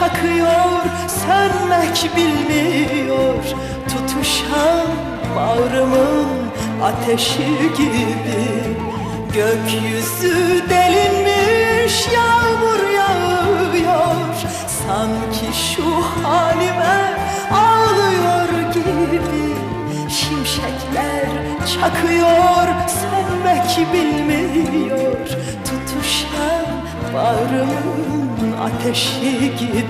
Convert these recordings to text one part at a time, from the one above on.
çakıyor sönmek bilmiyor. Tutuşan bağrımın ateşi gibi. Gökyüzü delinmiş yağmur yağıyor. Sanki şu halime ağlıyor gibi. Şimşekler çakıyor sönmek bilmiyor. Tutuşan bağrımın ateşi gibi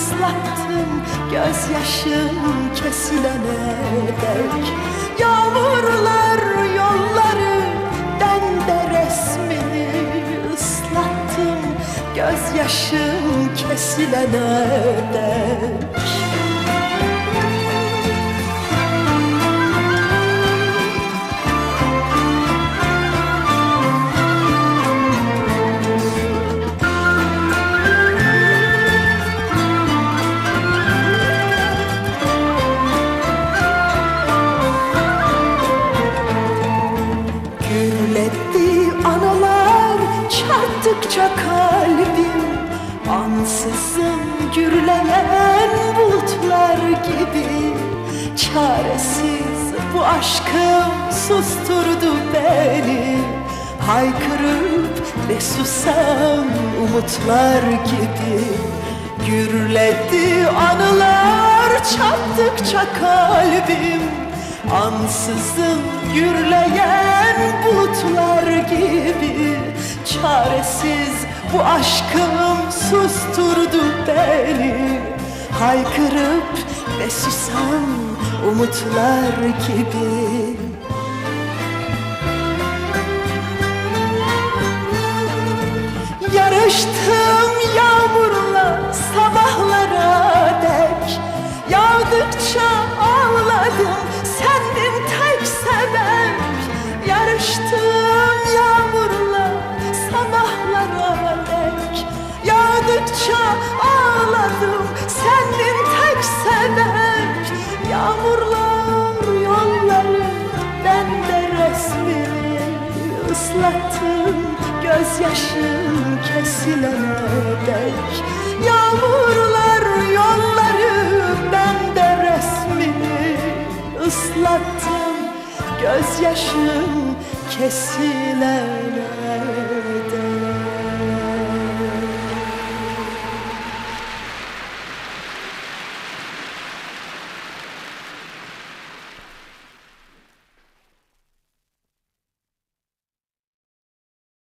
ıslattım Gözyaşım kesilene dek. Yağmurlar yolları ben de resmini ıslattım Gözyaşım kesilene dek çarptıkça kalbim Ansızın gürleyen bulutlar gibi. Çaresiz bu aşkım susturdu beni. Haykırıp ve susan umutlar gibi. Gürledi anılar çarptıkça kalbim Ansızın gürleyen bulutlar gibi Çaresiz. Bu aşkım susturdu beni. Haykırıp ve susan umutlar gibi. Yarıştım ıslattım Gözyaşım kesilene dek Yağmurlar yolları ben de resmini ıslattım. Gözyaşım kesilene